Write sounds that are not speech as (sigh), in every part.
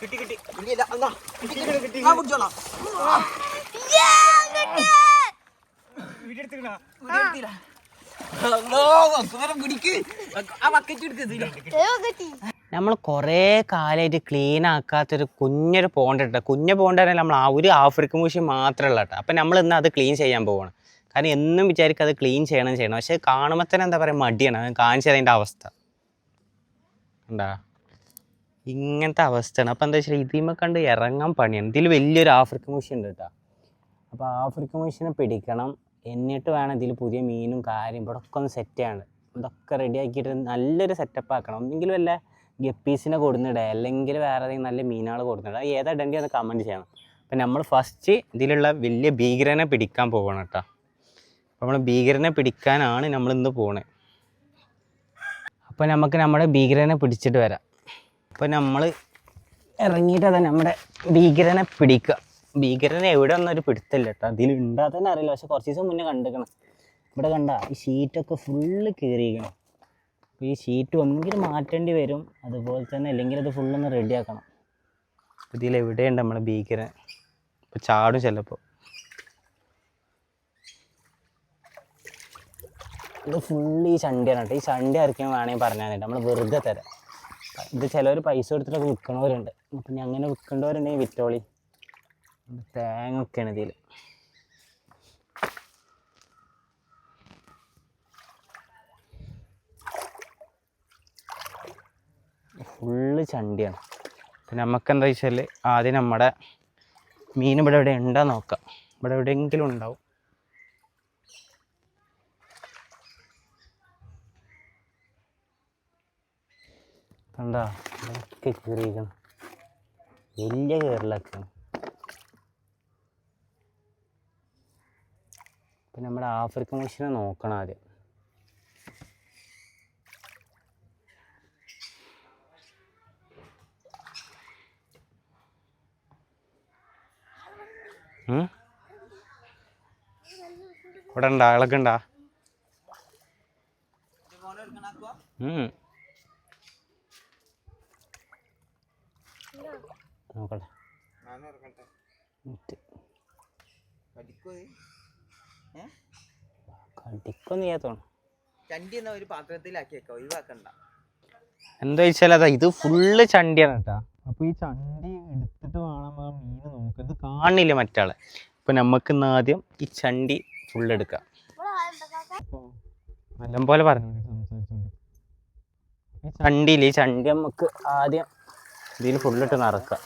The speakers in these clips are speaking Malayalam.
കിട്ടി കിട്ടി. ഇല്ല എന്നാ? കിട്ടി പിടിച്ചോളാം. വീഡിയോ എടുത്തിക്കണ വീഡിയോ എടുത്തില്ല ആ. നമ്മൾ കുറേ കാലമായിട്ട് ക്ലീൻ ആക്കാത്തൊരു കുഞ്ഞൊരു പോണ്ട് കേട്ടോ കുഞ്ഞ പോണ്ട് പറഞ്ഞാൽ നമ്മൾ ആ ഒരു ആഫ്രിക്കൻ മൂശി മാത്രമല്ല കേട്ടോ. അപ്പം നമ്മൾ ഇന്ന് അത് ക്ലീൻ ചെയ്യാൻ പോവാണ്. കാരണം എന്നും വിചാരിക്കും അത് ക്ലീൻ ചെയ്യണം ചെയ്യണം. പക്ഷെ കാണുമ്പോൾ തന്നെ എന്താ പറയുക മടിയാണ്. കാണിച്ചതിന്റെ കാണിച്ചു അവസ്ഥ. ഉണ്ടാ ഇങ്ങനത്തെ അവസ്ഥയാണ്. അപ്പോൾ എന്താ വെച്ചാൽ ഇതിമ കണ്ട് ഇറങ്ങാൻ പണിയാണ്. ഇതിൽ വലിയൊരു ആഫ്രിക്കൻ മുഷി ഉണ്ട് കേട്ടോ. അപ്പോൾ ആഫ്രിക്കൻ മുഷിനെ പിടിക്കണം. എന്നിട്ട് വേണം ഇതിൽ പുതിയ മീനും കാര്യം ഇവിടെ ഒക്കെ ഒന്ന് സെറ്റ് ചെയ്യണം ഇതൊക്കെ റെഡി ആക്കിയിട്ട് നല്ലൊരു സെറ്റപ്പ് ആക്കണം. ഒന്നെങ്കിലും വല്ല ഗപ്പീസിനെ കൊടുന്നിടുക അല്ലെങ്കിൽ വേറെ ഏതെങ്കിലും നല്ല മീനുകൾ കൊടുന്നിടുക ഏതാ ഇടേണ്ടി ഒന്ന് കമന്റ് ചെയ്യണം. അപ്പം നമ്മൾ ഫസ്റ്റ് ഇതിലുള്ള വലിയ ഭീകരനെ പിടിക്കാൻ പോകണം കേട്ടോ. അപ്പോൾ നമ്മൾ ഭീകരനെ പിടിക്കാനാണ് നമ്മൾ ഇന്ന് പോണേ. അപ്പോൾ നമുക്ക് നമ്മുടെ ഭീകരനെ പിടിച്ചിട്ട് വരാം. അപ്പോൾ നമ്മൾ ഇറങ്ങിയിട്ട് അതാ നമ്മുടെ ഭീകരനെ പിടിക്കുക ഭീകരനെ എവിടെ ഒന്നൊരു പിടുത്തല്ല കേട്ടോ അതിലുണ്ടാ തന്നെ അറിയില്ല. പക്ഷെ കുറച്ച് ദിവസം മുന്നേ കണ്ടിരിക്കണം. ഇവിടെ കണ്ട ഈ ഷീറ്റൊക്കെ ഫുള്ള് കീറിയിരിക്കണം. അപ്പോൾ ഈ ഷീറ്റ് ഒന്നെങ്കിൽ മാറ്റേണ്ടി വരും. അതുപോലെ തന്നെ അല്ലെങ്കിൽ അത് ഫുള്ളൊന്ന് റെഡിയാക്കണം ഇതിൽ എവിടെയുണ്ട് നമ്മുടെ ഭീകരൻ? ഇപ്പോൾ ചാടും ചിലപ്പോൾ ഇത് ഫുള്ള് ഈ ചണ്ടിയാണ് കേട്ടോ. ഈ ചണ്ടി ആർക്കും വേണമെങ്കിൽ പറഞ്ഞാൽ നമ്മൾ വെറുതെ തരാം. ഇത് ചിലവർ പൈസ കൊടുത്തിട്ട് വിൽക്കണവരുണ്ട്. അപ്പം ഞാൻ അങ്ങനെ വിൽക്കേണ്ടവരുണ്ടെങ്കിൽ വിറ്റോളി. തേങ്ങ ഒക്കെയാണ് ഇതിൽ ഫുള്ള് ചണ്ടിയാണ്. പിന്നെ നമുക്കെന്താ വെച്ചാൽ ആദ്യം നമ്മുടെ മീൻ ഇവിടെ എവിടെ ഉണ്ടോ നോക്കാം. ഇവിടെ എവിടെയെങ്കിലും ഉണ്ടാവും. ഇതൊക്കെ കീറിയിരിക്കണം വലിയ കീറലൊക്കെയാണ് ഇപ്പം നമ്മുടെ ആഫ്രിക്കൻ മുഷിനെ നോക്കണം ആദ്യം? ഇവിടെ ഉണ്ടാ? ഇളക്കുണ്ടാ ഉം. നോക്കട്ടെ. ഞാൻ ഇറങ്ങട്ടെ എന്നിട്ട് കടിക്കോ ഏ? കടിക്കൊന്നും ചെയ്യാത്തോണം ചണ്ടി എന്നാ ഒരു പാത്രത്തിലാക്കി വെക്കാം ഒഴിവാക്കണ്ട. എന്താ വെച്ചാൽ അതാ ഇത് ഫുള്ള് ചണ്ടിയാണ് കേട്ടാ. അപ്പൊ ഈ ചണ്ടി എടുത്തിട്ട് വേണം മീൻ നോക്കാൻ. ഇത് കാണില്ല മറ്റാളെ. അപ്പൊ നമുക്ക് ഇന്ന് ആദ്യം ഈ ചണ്ടി ഫുള്ള് എടുക്കാം. നല്ലം പോലെ പറഞ്ഞു സംസാരിച്ചോണ്ട് ഈ ചണ്ടിയില്ല ഈ ചണ്ടി നമുക്ക് ആദ്യം ഇതിൽ ഫുള്ളിട്ട് നിറക്കാം.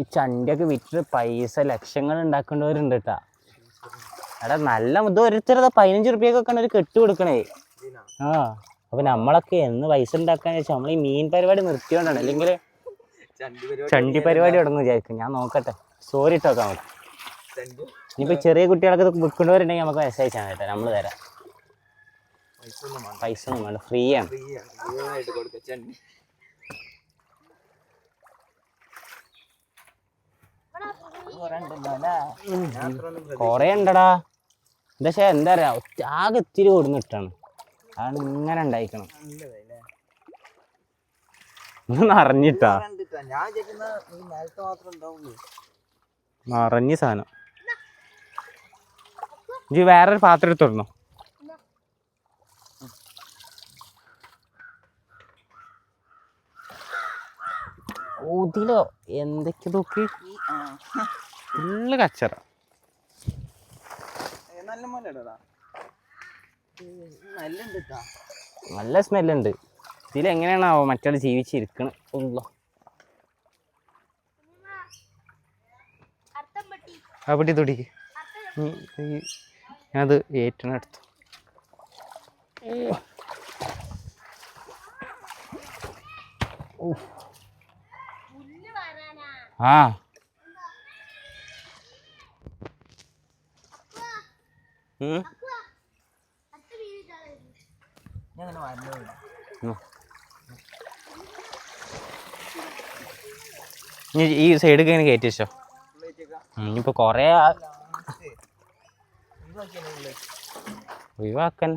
ഈ ചണ്ടിയൊക്കെ വിറ്റിട്ട് പൈസ ലക്ഷങ്ങൾ ഉണ്ടാക്കേണ്ടവരുണ്ട് കേട്ടാ എടാ നല്ല ഇത് ഓരോരുത്തരത് പതിനഞ്ച് റുപ്യക്കൊക്കെ ഒരു കെട്ട് കൊടുക്കണേ. ആ അപ്പൊ നമ്മളൊക്കെ എന്ന് പൈസ ഉണ്ടാക്കാന്ന് വെച്ചാൽ നമ്മൾ ഈ മീൻ പരിപാടി നിർത്തിയോണ്ടാണ്. അല്ലെങ്കിൽ ചണ്ടി പരിപാടി തുടങ്ങും വിചാരിക്കും. ഞാൻ നോക്കട്ടെ. സോറി ഇട്ടോക്കാം നമുക്ക് ഇനിയിപ്പോ ചെറിയ കുട്ടികളൊക്കെ വിൽക്കുന്നവരുണ്ടെങ്കിൽ നമുക്ക് മെസ്സേജ് അയച്ചാൽ കേട്ടോ നമ്മൾ തരാം. പൈസ ഒന്നും വേണ്ട. പൈസ ഒന്നും വേണ്ട. ഫ്രീ ആണ് ഫ്രീ ആണ് മുഴുവനായിട്ട് കൊടുക്ക ചണ്ടി കൊറേ ഉണ്ടടാ. പക്ഷെ എന്താ പറയാ ഒറ്റാകെ ഇത്തിരി ഇത്തിരി കൊടുന്നിട്ടാണ് അതാണ് ഇങ്ങനെ ഉണ്ടായിക്കണം നിറഞ്ഞിട്ടാ നിറഞ്ഞ സാധനം. ഇജ്ജ് വേറൊരു പാത്രം എടുത്തോടണോ ഊതിലോ? എന്തൊക്കെ നോക്കി? ആ. ഫുള്ള് കച്ചറ. നല്ല സ്മെല്ലുണ്ട്. ഇതിലെങ്ങനെയാണാവോ മറ്റാൾ ജീവിച്ചിരിക്കണം ഉള്ളോ. അവിടെ തൊടി. ഞാനത് ഏറ്റെടുത്തു ആ ഉം. ഞാൻ അങ്ങനെ വരണമില്ല ഉം. ഇനി ഈ സൈഡ് ഇങ്ങനെ കയറ്റി വെച്ചോ. ഇനിയിപ്പോ കൊറേ ഒഴിവാക്കൻ.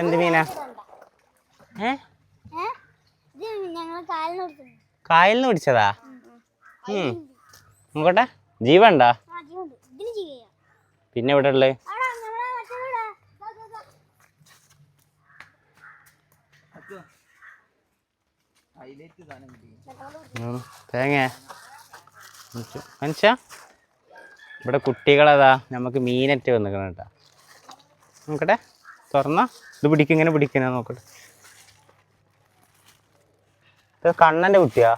എന്ത് മീനാ? നിന്ന് പിടിച്ചതാ? നോക്കട്ടെ. ജീവണ്ടാ പിന്നെ ഇവിടെ ഉള്ളേ. തേങ്ങ. മനുഷ്യ ഇവിടെ കുട്ടികളതാ. നമുക്ക് മീനറ്റ് വന്നിക്കണം കേട്ടാ. നോക്കട്ടെ. തുറന്ന. ഇത് പിടിക്കും ഇങ്ങനെ പിടിക്കുന്ന നോക്കട്ടെ. കണ്ണന്റെ കുട്ടിയാ?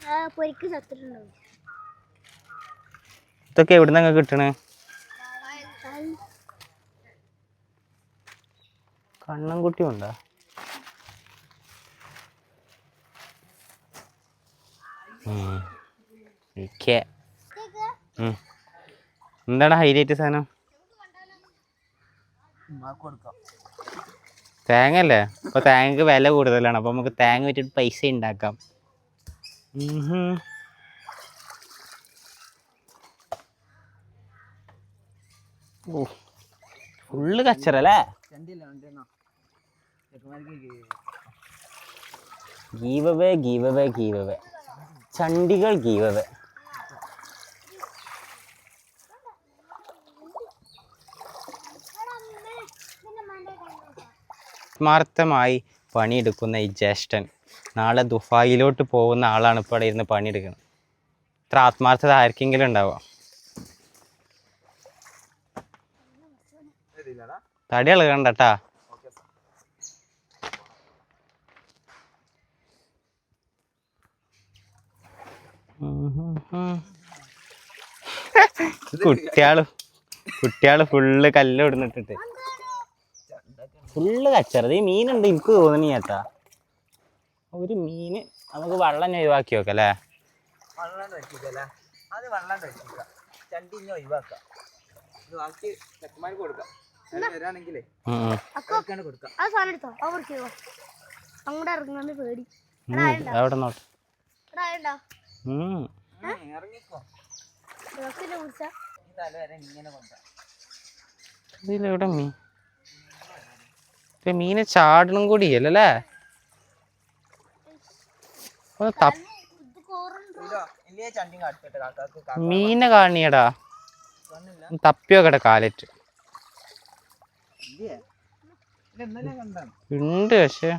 ആ പൊരിക്ക് ചത്തിട്ടുണ്ടാവും ഇതൊക്കെ എവിടെ നിന്നൊക്കെ കിട്ടണേ? കണ്ണൻ കുട്ടി ഉണ്ടോ. എന്താണ് ഹൈലൈറ്റ് സാധനം? കൊടുക്കാം. തേങ്ങ അല്ലേ ഇപ്പൊ തേങ്ങക്ക് വില കൂടുതലാണ്. അപ്പൊ നമുക്ക് തേങ്ങ വെച്ചിട്ട് പൈസ ഉണ്ടാക്കാം ഫുള്ള് കച്ചറല്ലേ ഗീവവേ ഗീവവേ ഗീവവേ ചണ്ടികൾ ഗീവവേ ആത്മാർത്ഥമായി പണിയെടുക്കുന്ന ഈ ജ്യേഷ്ഠൻ. നാളെ ദുഫായിലോട്ട് പോകുന്ന ആളാണ് ഇപ്പോൾ ഇരുന്ന് പണിയെടുക്കുന്നത്. ഇത്ര ആത്മാർത്ഥത ആർക്കെങ്കിലും ഉണ്ടാവുക തടി ഇളകണ്ടട്ടാ. ഓക്കെ കുട്ടിയാൾ കുട്ടിയാൾ ഫുള്ള് കല്ല് ഇടുന്നിട്ടിട്ട് ഫുള്ള് കച്ചറത് ഈ മീനുണ്ട് എനിക്ക് തോന്നണി ചേട്ടാ ഒരു മീന് നമുക്ക് വെള്ളം ഒഴിവാക്കി നോക്കാം അല്ലേ വെള്ളം വെച്ചിട്ടല്ലേ? അത് വള്ളം ചണ്ടി ഇനി ഒഴിവാക്കാം. ഇത് ബാക്കി ചെക്കന്മാർക്ക് കൊടുക്കാം. വരാണെങ്കിലേ. കൊടുക്കാം. ആ സാധനം എടുത്തോ? അവർക്ക് അങ്ങോട്ട് ഇറങ്ങാണ്ട് പേടി. അവിടെ നോട്ടെ ആയുണ്ടോ ഉം. ഉം, ഇറങ്ങിക്കോ ഡ്രസ്സിനെ കുറിച്ച ഈ തല വരെ ഇങ്ങനെ കൊണ്ടുപോകാം ഇതിലെവിടെ മീൻ ഇത് മീന് ചാടണം കൂടിയല്ലേ ഒന്ന് തപ്പ ഇത് ഇല്ലേ ചണ്ടി കാട്ടിട്ടെ കാക്കാക്ക്. മീനെ കാണിയടാ. വന്നില്ല. ഒന്ന് തപ്പി നോക്കട്ടെ കാലറ്റ്. ഉണ്ട് പക്ഷെ.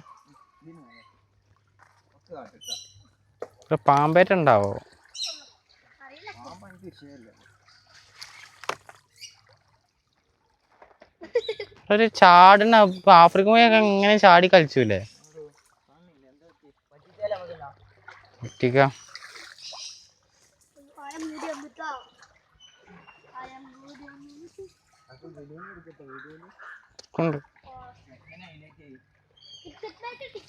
പാമ്പേറ്റുണ്ടാവോ പാമ്പ് എനിക്ക് വിഷയമല്ല. ഒരു ചാടുന്ന ആഫ്രിക്ക പോയൊക്കെ ഇങ്ങനെ ചാടി കളിച്ചൂലേ കാണില്ല എന്താ പറ്റി പറ്റിച്ചാലേ നമുക്ക് എന്നാ. ഒറ്റിക്ക ആയം മൂടി വന്നിട്ടോ ആയം മൂടി വന്നിട്ട് അത് വിടുവിന് എടുക്കട്ടെ വിടുവിന് കൊണ്ട് എങ്ങനെ അതിലേക്ക് ചെയ്യും കിട്ടി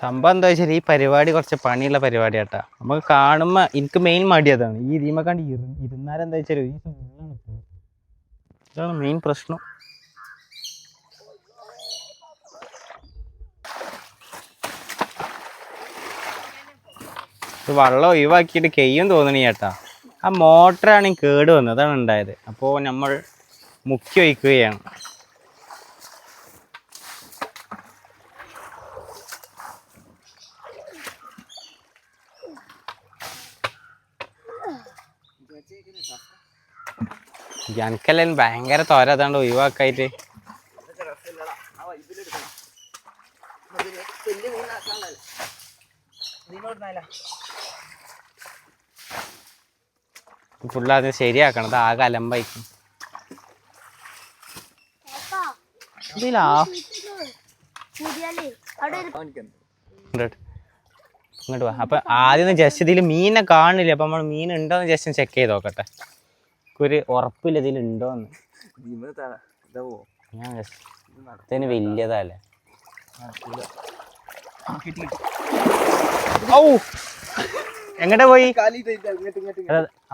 സംഭവം എന്താ വെച്ചാൽ ഈ പരിപാടി കുറച്ച് പണിയുള്ള പരിപാടി കേട്ടാ നമുക്ക് കാണുമ്പോ എനിക്ക് മെയിൻ മടി അതാണ്. ഈ ഇതിമ കണ്ട് ഇരുന്നാലെന്താ വെച്ചാൽ. ഇതാണ് മെയിൻ പ്രശ്നം. വെള്ളം ഒഴിവാക്കിയിട്ട് കെയ്യും തോന്നണി ചേട്ടാ ആ മോട്ടറാണ് കേട് വന്നത്. അതാണ് ഉണ്ടായത്. അപ്പോൾ നമ്മൾ മുക്കി ഒഴിക്കുകയാണ്. എനിക്കെല്ലാം ഭയങ്കര തോര അതാണ്ട് ഒഴിവാക്കായിട്ട്. ഫുള്ള് അത് ശരിയാക്കണം. അത് ആകെ അലമ്പായിരിക്കും ഇങ്ങോട്ട്. അപ്പൊ ആദ്യം ജസ്റ്റ് ഇതിൽ മീനെ കാണില്ല അപ്പൊ നമ്മൾ മീൻ ഉണ്ടോന്ന് ജസ്റ്റ് ചെക്ക് ചെയ്ത് നോക്കട്ടെ. ഒരു ഉറപ്പില്ല ഇതിലുണ്ടോ എന്ന് ഞാൻ ഇതിന് വലിയതല്ലേ. ഔ! എങ്ങോട്ടാ പോയി?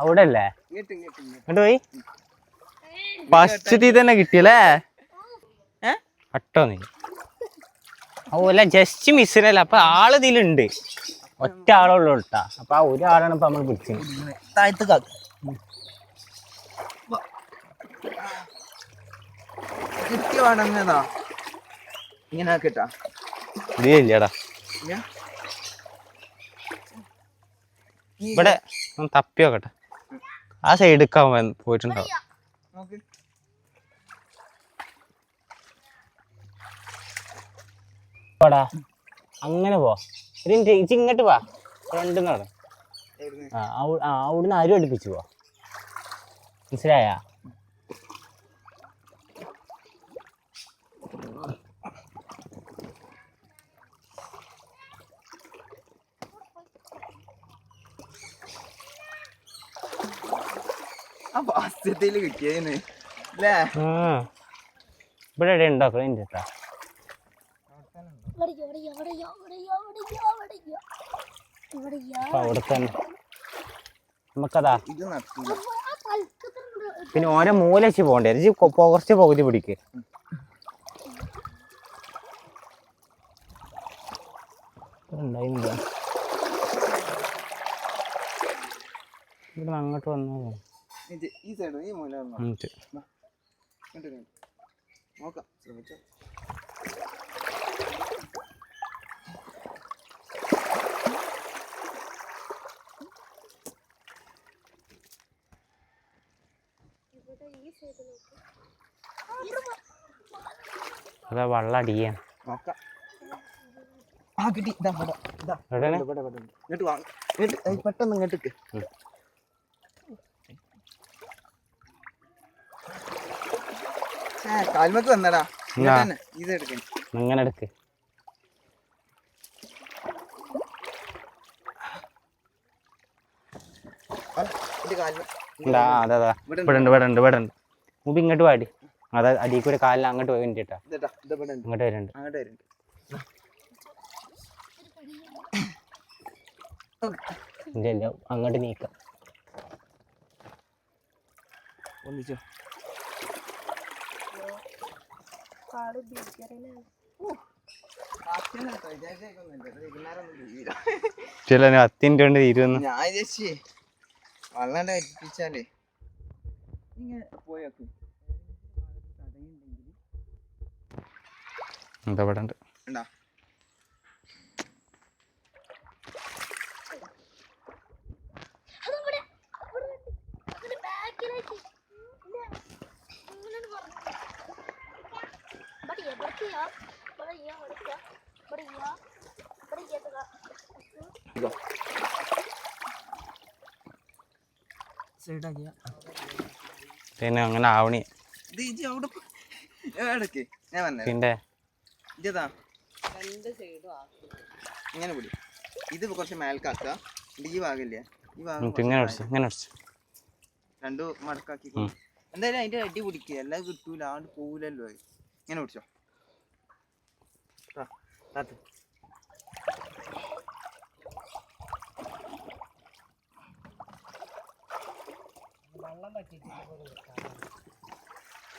അവിടെ അല്ലേ ഇങ്ങോട്ട് പോയി? ഫസ്റ്റ് തന്നെ കിട്ടിയല്ലേ? ഏ? അട്ടോ നീ ഓല ജസ്റ്റ് മിസ്സിനല്ല അപ്പൊ ആൾ ഇതിലുണ്ട്. ഒറ്റ ആളുള്ളൂ കേട്ടാ. അപ്പൊ ആ ഒരാളാണ് ഇപ്പൊ നമ്മൾ പിടിച്ചത്. താഴത്ത് കാക്ക. കിട്ടി വേണമെന്നതാ ഇങ്ങനെ ആക്കിട്ടാ. ഇതില്ലടാ ഇവിടെ ഒന്ന് തപ്പി നോക്കട്ടെ. ആ സൈഡ് പോയിട്ടുണ്ടാവും. നോക്ക്. പോടാ. അങ്ങനെ പോ. ഇതിന്റെ ഇജ്ജ് ഇങ്ങോട്ട് വാ. ഫ്രണ്ട് നട. ആ ആ അവിടുന്ന് ആരും അടുപ്പിച്ചു പോ. മനസ്സിലായ ആ പാസ്യത്തിൽ കിട്ടിയതിന് അല്ലേ ഇവിടെ എവിടെ ഉണ്ടാക്കണം എന്റെ കേട്ടാ അവിടെ തന്നെ. നമുക്കതാ. ഇത് നടത്തില്ല ആ തൽക്കത്തിന് പിന്നെ ഓനെ മൂലച്ച് പോണ്ടേ പോകണ്ടേ കുറച്ച് പകുതി പിടിക്ക്. ഇവിടെ അങ്ങോട്ട് വന്നു. ഇത് ഈ സൈഡ് ഈ മൂല ഇങ്ങോട്ട് ഇങ്ങോട്ട്. നോക്കാം. ശ്രമിച്ചോ. അതാ വെള്ളം അടിയാണ് നോക്കാം. ആ കിട്ടി ഇതാ ഇവിടെ ഇതാ എവിടെയാണ് ഇവിടെ ഇവിടെ ഉണ്ട്. ഇങ്ങോട്ട് വാ ഇങ്ങോട്ട് ഏയ് പെട്ടെന്ന് ഇങ്ങോട്ടേക്ക് ഉം. ആ കാൽമക്ക് വന്നടാ എന്നാ? തന്നെ ഇത് എടുക്കാൻ ഇങ്ങനെ എടുക്ക് ഇത് കാൽമ ഉണ്ടാ അതാ അതാ ഇവിടെ ഇവിടെ ഉണ്ട് ഇവിടെ ഉണ്ട്. ഇവിടെ ഉണ്ട് മുമ്പ് ഇങ്ങോട്ട് പാടി അതാ അടിയിൽ കൂടെ കാലിൽ അങ്ങോട്ട് പോയി വേണ്ടിട്ടാ. ഇതാ ഇത് ഇങ്ങോട്ട് വരുന്നുണ്ട്. അങ്ങോട്ട് വരുന്നുണ്ട്. അങ്ങോട്ട് നീക്കാം. ഒന്നിച്ചോ? കാട് ബീച്ചറിനാണ് ചില കൊണ്ട് തീരുന്നു. ഞാൻ ചേച്ചി വള്ളണ്ട വറ്റിച്ചാലേ ഇങ്ങനെ പോയൊക്കെ. എന്താ ഇവിടെ ഉണ്ട് ഉണ്ടാ അതിവിടെ ഇവിടെ അതിന്റെ ബാക്കിലേക്ക് ഇല്ല ഇങ്ങനെ പറഞ്ഞു ബടിയ ബടിയ ബടിയ ബടിയ ബടിയ ബടിയ തക ഇതോ സൈഡാക്കിയ പിന്നെ അങ്ങനെ ആവണി. ഇത് അവിടെ പോ- ഞാൻ വന്നേ പിന്നെ? ഇതാ. ഇങ്ങനെ പിടി. ഇത് കുറച്ച് മേൽക്കാക്കുക ഈ ഭാഗമില്ലേ ഈ ഭാഗം എന്നിട്ട് ഇങ്ങനെ അടിച്ചു ഇങ്ങനെ അടിച്ചു രണ്ടു മടക്കാക്കി. ഉം. എന്തായാലും അതിന്റെ അടി പിടിക്കുക എല്ലാം കിട്ടൂല. ആണ്ട് പോവില്ലല്ലോ ഇങ്ങനെ പിടിച്ചോ. താത്ത്.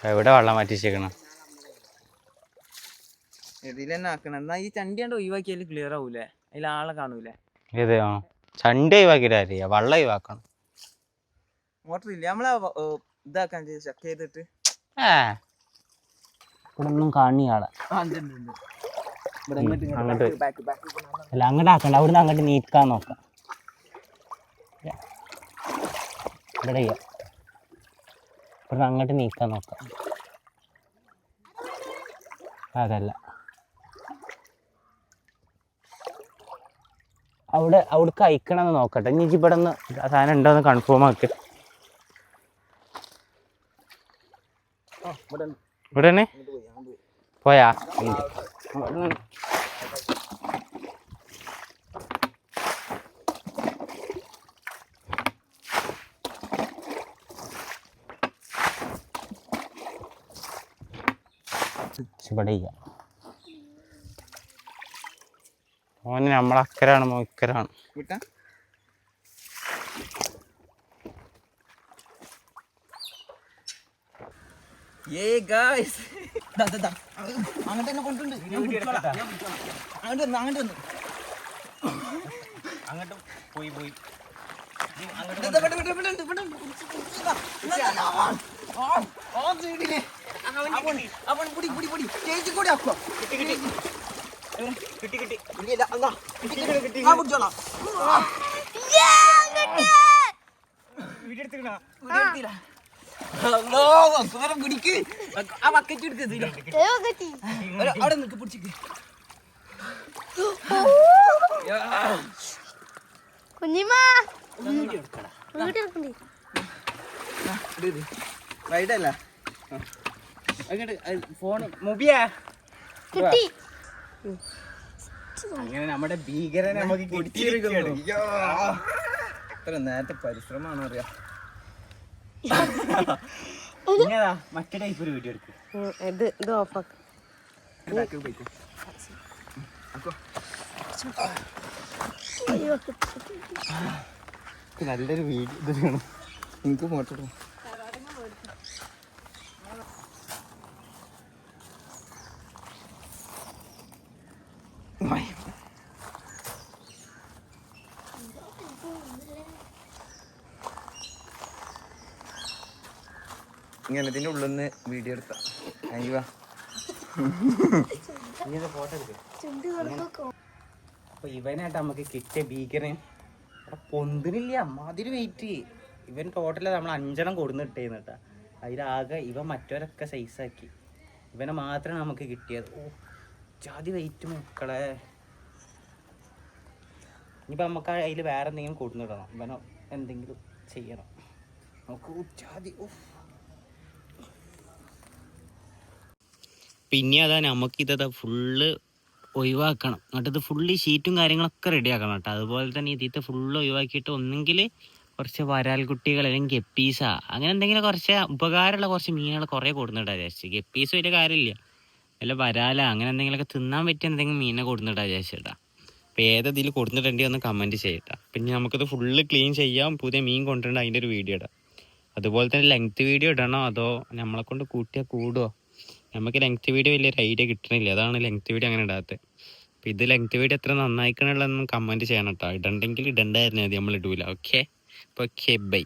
എവിടെ വെള്ളം മാറ്റിച്ചേക്കണം? ആക്കണം. എന്നാ ഈ ചണ്ടിയാണ്ട് ഒഴിവാക്കിയാൽ ക്ലിയർ ആവൂലേ? അതിൽ ആളെ കാണൂലേ? ചണ്ടി ആ ചണ്ട ഒഴിവാക്കിയിട്ടാ വെള്ളം ഒഴിവാക്കണം. മോട്ടർ ഇല്ല നമ്മളെ ഇതാക്കാൻ ചെക്ക് ചെയ്തിട്ട്. ഏ. ഇവിടെ ഒന്നും കാണി ആളെ. ഇവിടെ ഇങ്ങോട്ട് ഇങ്ങോട്ട് അങ്ങോട്ട് back, back, back. ക്ക് അല്ല അങ്ങോട്ട് ആക്കണ്ട. അവിടുന്ന് അങ്ങോട്ട് നീക്കാൻ നോക്കാം. ഇവിടെ ചെയ്യാം ഇവിടുന്ന് അങ്ങോട്ട് നീക്കാൻ നോക്കാം. അതല്ല. അവിടെ അവിടേക്ക് അയക്കണമെന്ന് നോക്കട്ടെ. ഇനി ഇവിടെ നിന്ന് സാധനം ഉണ്ടോന്ന് കൺഫേം ആക്കി. ഇവിടെ തന്നെ പോയി, അങ്ങോട്ട് ചെയ്യാം ഓന് നമ്മളക്കരാണ് ഇക്കരാണ്. അങ്ങോട്ട് തന്നെ കൊണ്ടുണ്ട്. അങ്ങോട്ട് വന്നു അങ്ങോട്ട് വന്നു. അങ്ങോട്ട് പോയി പോയി. ഇവിടെ, അവൻ, പിടി, പിടി, പിടി. ചേച്ചി കൂടി ആക്കുവോ? കിട്ടി കിട്ടി. ഇല്ല. കിട്ടി, കിട്ടി, കിട്ടി. ഞാൻ പിടിച്ചോളാം. ആ, വീഡിയോ എടുത്തിക്കണോ ഇവിടെ എടുത്തില്ല. പിടിക്ക്. ആ ബക്കറ്റ് എടുക്ക് ഇതിൽ. ദൈവഗതി ഒരു- അവിടെ നിൽക്ക് പിടിച്ചിക്ക്. കുഞ്ഞിമ്മ. വീടെടുക്കണ്ടേ റൈഡല്ല അങ്ങോട്ട് ഫോൺ മൊബിയാ. കിട്ടി. അങ്ങനെ നമ്മുടെ ഭീകരനെ നമുക്ക് കിട്ടിയിരിക്കുന്നു ഇത്ര നേരത്തെ പരിശ്രമമാണ് അറിയാ? (laughs) ഇങ്ങനെതാ മറ്റേ ടൈപ്പ് ഒരു വീഡിയോ എടുക്കും. ഇത് ഇത് ഓഫാക്ക് നല്ലൊരു വീഡിയോ ഇത് വേണം. എനിക്ക് ഫോട്ടോ ഇങ്ങനെ ഇതിന്റെ ഉള്ളിൽ നിന്ന് വീഡിയോ എടുത്ത അയ്യോ ഇങ്ങനത്തെ ഫോട്ടോ എടുക്കും. അപ്പൊ ഇവനായിട്ട് നമുക്ക് കിട്ടിയ ഭീകരൻ അവിടെ പൊന്തിനില്ല അമ്മാതിരി വെയിറ്റ് ഇവൻ ടോട്ടൽ നമ്മൾ അഞ്ചെണ്ണം കൊടുന്നിട്ടേന്ന് കേട്ടാ. അതിലാകെ ഇവൻ മറ്റവരൊക്കെ സൈസാക്കി ഇവനെ മാത്രമാണ് നമുക്ക് കിട്ടിയത്. ഓ ജാതി വെയിറ്റ് മക്കളെ. ഇനിയിപ്പോൾ നമുക്ക് അതിൽ വേറെ എന്തെങ്കിലും കൊടുന്നിടണം ഇവനോ എന്തെങ്കിലും ചെയ്യണം. നമുക്ക് ജാതി ഓ പിന്നെ അതാ നമുക്കിതാ ഫുള്ള് ഒഴിവാക്കണം എന്നിട്ട് ഇത് ഫുള്ള് ഷീറ്റും കാര്യങ്ങളൊക്കെ റെഡി ആക്കണം കേട്ടോ. അതുപോലെ തന്നെ ഇതിത്തെ ഫുള്ള് ഒഴിവാക്കിയിട്ട് ഒന്നെങ്കിൽ കുറച്ച് വരാൽ കുട്ടികൾ അല്ലെങ്കിൽ ഗപ്പീസ അങ്ങനെ എന്തെങ്കിലും കുറച്ച് ഉപകാരമുള്ള കുറച്ച് മീനുകൾ കുറേ കൊടുന്നിട്ടാ വിചാരിച്ചു. ഗപ്പീസ് വലിയ കാര്യമില്ല. വല്ല വരാല അങ്ങനെ എന്തെങ്കിലുമൊക്കെ തിന്നാൻ പറ്റിയ എന്തെങ്കിലും മീനെ കൊടുന്നിട്ടാ വിചാരിച്ചേട്ടാ അപ്പോൾ ഏതതിൽ കൊടുത്തിട്ടുണ്ടെങ്കിൽ ഒന്ന് കമന്റ് ചെയ്യട്ടാ. പിന്നെ നമുക്കത് ഫുള്ള് ക്ലീൻ ചെയ്യാം. പുതിയ മീൻ കൊണ്ടുവരണം അതിന്റെ ഒരു വീഡിയോ ഇടാം. അതുപോലെ തന്നെ ലെങ്ത് വീഡിയോ ഇടണോ അതോ നമ്മളെ കൊണ്ട് കൂട്ടിയാൽ കൂടുമോ നമുക്ക് ലെങ്ത് വീഡിയോ വലിയൊരു ഐഡിയ കിട്ടണില്ല. അതാണ് ലെങ്ത് വീഡിയോ അങ്ങനെ ഇടാത്തത് അപ്പോൾ ഇത് ലെങ്ത് വീഡിയോ എത്ര നന്നായിക്കണുള്ളതെന്നും കമന്റ് ചെയ്യണം കേട്ടോ ഇടണ്ടെങ്കിൽ ഇടണ്ടായിരുന്നു മതി നമ്മൾ ഇടൂല. Okay okay bye